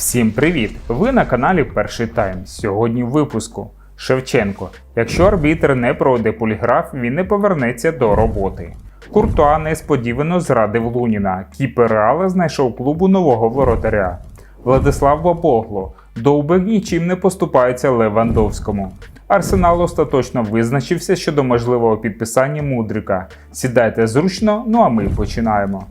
Всім привіт! Ви на каналі Перший Тайм. Сьогодні в випуску. Шевченко. Якщо арбітр не пройде поліграф, він не повернеться до роботи. Куртуа несподівано зрадив Луніна. Кіпер Реала знайшов клубу нового воротаря. Владислав Бабогло. Довбек нічим не поступається Левандовському. Арсенал остаточно визначився щодо можливого підписання Мудрика. Сідайте зручно, ну а ми починаємо.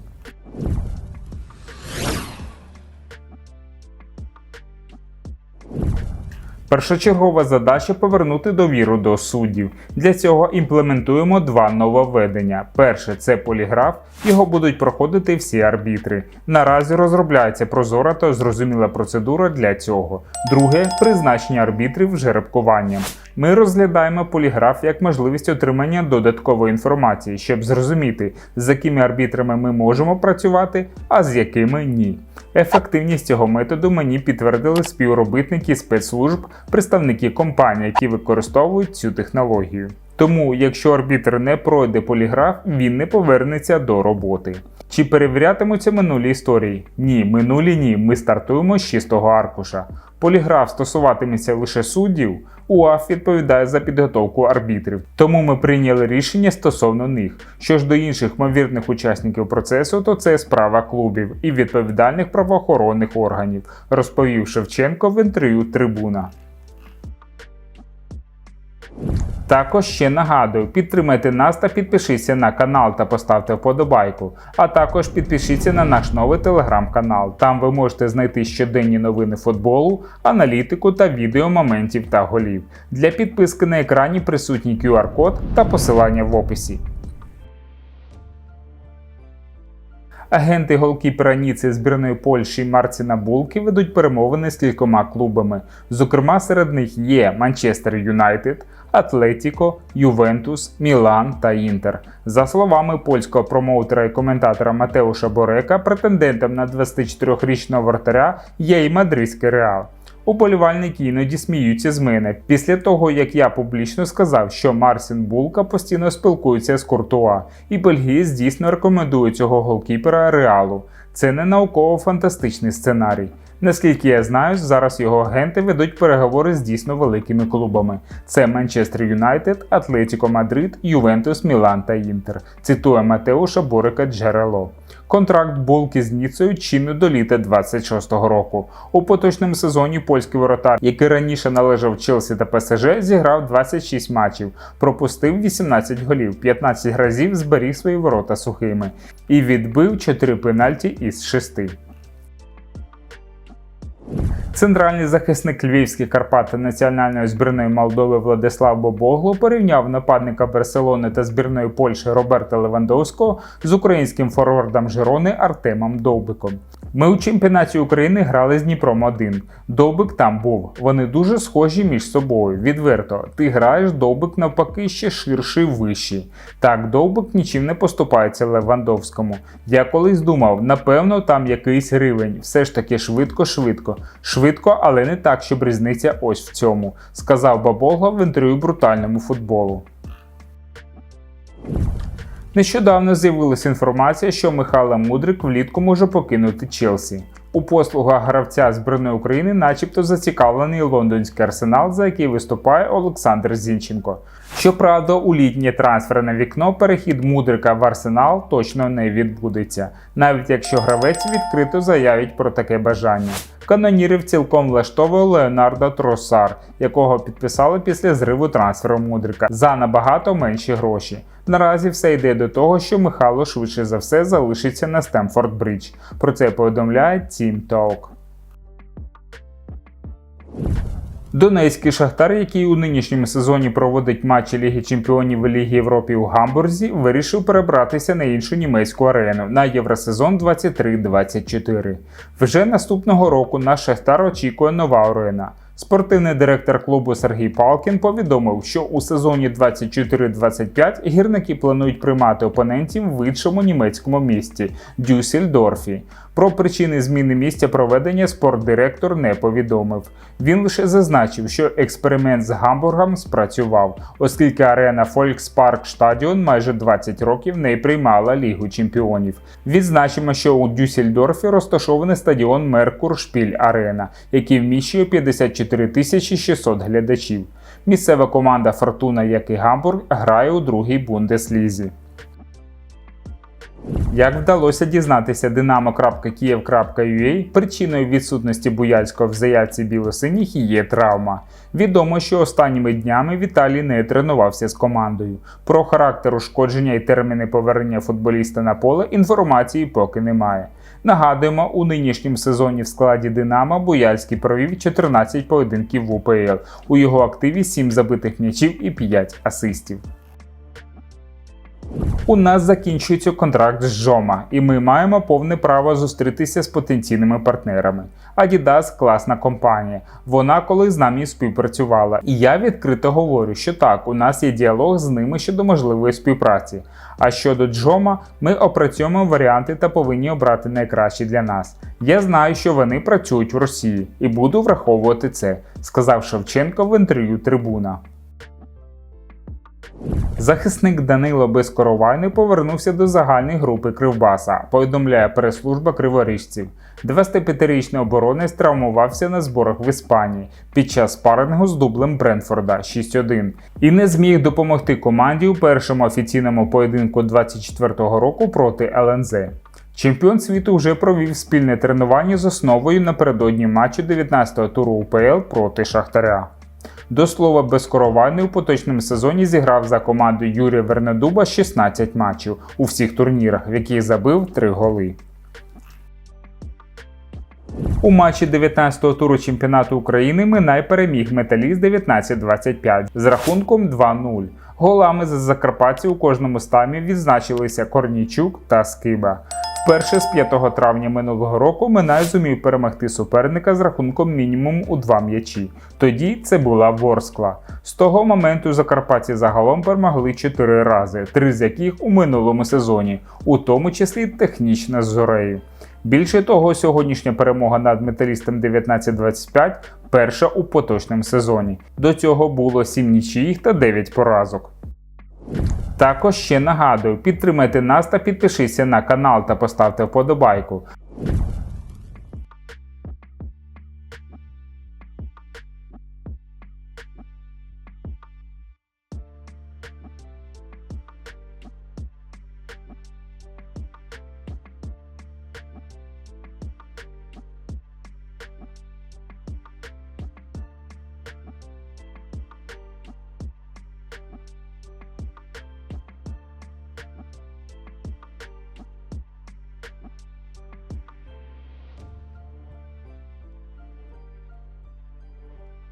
Першочергова задача повернути довіру до суддів. Для цього імплементуємо два нововведення. Перше це поліграф, його будуть проходити всі арбітри. Наразі розробляється прозора та зрозуміла процедура для цього. Друге призначення арбітрів жеребкуванням. Ми розглядаємо поліграф як можливість отримання додаткової інформації, щоб зрозуміти, з якими арбітрами ми можемо працювати, а з якими ні. Ефективність цього методу мені підтвердили співробітники спецслужб, представники компаній, які використовують цю технологію. Тому, якщо арбітр не пройде поліграф, він не повернеться до роботи. Чи перевірятимуться минулі історії? Ні, минулі ні. Ми стартуємо з чистого аркуша. Поліграф стосуватиметься лише суддів. УАФ відповідає за підготовку арбітрів, тому ми прийняли рішення стосовно них. Що ж до інших ймовірних учасників процесу, то це справа клубів і відповідальних правоохоронних органів, розповів Шевченко в інтерв'ю Трибуна. Також ще нагадую, підтримайте нас та підпишіться на канал та поставте вподобайку. А також підпишіться на наш новий телеграм-канал. Там ви можете знайти щоденні новини футболу, аналітику та відео моментів та голів. Для підписки на екрані присутній QR-код та посилання в описі. Агенти голкіпера Ніци збірної Польщі Марціна Булки ведуть перемовини з кількома клубами. Зокрема, серед них є Манчестер Юнайтед, Атлетіко, Ювентус, Мілан та Інтер. За словами польського промоутера і коментатора Матеуша Борека, претендентом на 24-річного вратаря є і мадридський реал. Уболівальники іноді сміються з мене після того, як я публічно сказав, що Марсін Булка постійно спілкується з Куртуа, і бельгієць дійсно рекомендує цього голкіпера реалу. Це не науково-фантастичний сценарій. Наскільки я знаю, зараз його агенти ведуть переговори з дійсно великими клубами: це Манчестер Юнайтед, Атлетіко Мадрид, Ювентус, Мілан та Інтер. Цитує Матеуша Борика Джерело. Контракт Булки з Ніцею чинно до літа 26-го року. У поточному сезоні польський воротар, який раніше належав Челсі та ПСЖ, зіграв 26 матчів, пропустив 18 голів, 15 разів зберіг свої ворота сухими і відбив 4 пенальті із 6. Центральний захисник Львівських Карпат національної збірної Молдови Владислав Бобогло порівняв нападника Барселони та збірної Польщі Роберта Левандовського з українським форвардом Жирони Артемом Довбиком. Ми у чемпіонаті України грали з Дніпром 1. Довбик там був. Вони дуже схожі між собою. Відверто, ти граєш Довбик навпаки ще ширший вищий. Так, Довбик нічим не поступається Левандовському. Я колись думав, напевно, там якийсь рівень. Все ж таки швидко-швидко. Швидко, але не так, щоб різниця ось в цьому, сказав Бабогло в інтерв'ю брутальному футболу. Нещодавно з'явилася інформація, що Михайло Мудрик влітку може покинути Челсі. У послугах гравця збірної України, начебто, зацікавлений лондонський арсенал, за який виступає Олександр Зінченко. Щоправда, у літнє трансферне вікно перехід Мудрика в арсенал точно не відбудеться, навіть якщо гравець відкрито заявить про таке бажання. Канонірів цілком влаштовує Леонардо Тросар, якого підписали після зриву трансферу Мудрика за набагато менші гроші. Наразі все йде до того, що Михайло швидше за все залишиться на Стемфорд Бридж. Про це повідомляє Team Talk. Донецький шахтар, який у нинішньому сезоні проводить матчі Ліги Чемпіонів і Ліги Європи у Гамбурзі, вирішив перебратися на іншу німецьку арену на Євросезон 23-24. Вже наступного року наш шахтар очікує нова арена. Спортивний директор клубу Сергій Палкін повідомив, що у сезоні 24-25 гірники планують приймати опонентів в іншому німецькому місті Дюссельдорфі. Про причини зміни місця проведення спортдиректор не повідомив. Він лише зазначив, що експеримент з Гамбургом спрацював, оскільки арена Stadion майже 20 років не приймала Лігу чемпіонів. Відзначимо, що у Дюссельдорфі розташований стадіон Меркур Шпіль Арена, який вміщує 54 тисячі 600 глядачів. Місцева команда Фортуна, як і Гамбург, грає у другій бундеслізі. Як вдалося дізнатися Dynamo.Kiev.ua, причиною відсутності Буяльського в заявці білосиніх є травма. Відомо, що останніми днями Віталій не тренувався з командою. Про характер ушкодження і терміни повернення футболіста на поле інформації поки немає. Нагадуємо, у нинішньому сезоні в складі Динамо Буяльський провів 14 поєдинків в УПЛ. У його активі 7 забитих м'ячів і 5 асистів. У нас закінчується контракт з Жома, і ми маємо повне право зустрітися з потенційними партнерами. Adidas – класна компанія. Вона колись з нами співпрацювала, і я відкрито говорю, що так, у нас є діалог з ними щодо можливої співпраці. А щодо Джома, ми опрацьовуємо варіанти та повинні обрати найкращі для нас. Я знаю, що вони працюють в Росії, і буду враховувати це, сказав Шевченко в інтерв'ю Трибуна. Захисник Данило Безкоровайний повернувся до загальної групи Кривбаса, повідомляє прес-служба криворіжців. 25-річний оборонець травмувався на зборах в Іспанії під час спарингу з дублем Бренфорда 6-1 і не зміг допомогти команді у першому офіційному поєдинку 24-го року проти ЛНЗ. Чемпіон світу вже провів спільне тренування з основою напередодні матчу 19-го туру УПЛ проти Шахтаря. До слова, безкорований у поточному сезоні зіграв за команду Юрія Вернедуба 16 матчів у всіх турнірах, в яких забив 3 голи. У матчі 19-го туру чемпіонату України Минай переміг металіст 19-25 з рахунком 2-0. Голами за закарпатців у кожному стамі відзначилися Корнійчук та Скиба. Вперше з 5 травня минулого року Минай зумів перемогти суперника з рахунком мінімум у два м'ячі. Тоді це була Ворскла. З того моменту Закарпатці загалом перемогли 4 рази, три з яких у минулому сезоні, у тому числі технічна з зорею. Більше того, сьогоднішня перемога над металістом 19-25 перша у поточному сезоні. До цього було 7 нічиїх та 9 поразок. Також ще нагадую, підтримайте нас та підпишіться на канал та поставте вподобайку.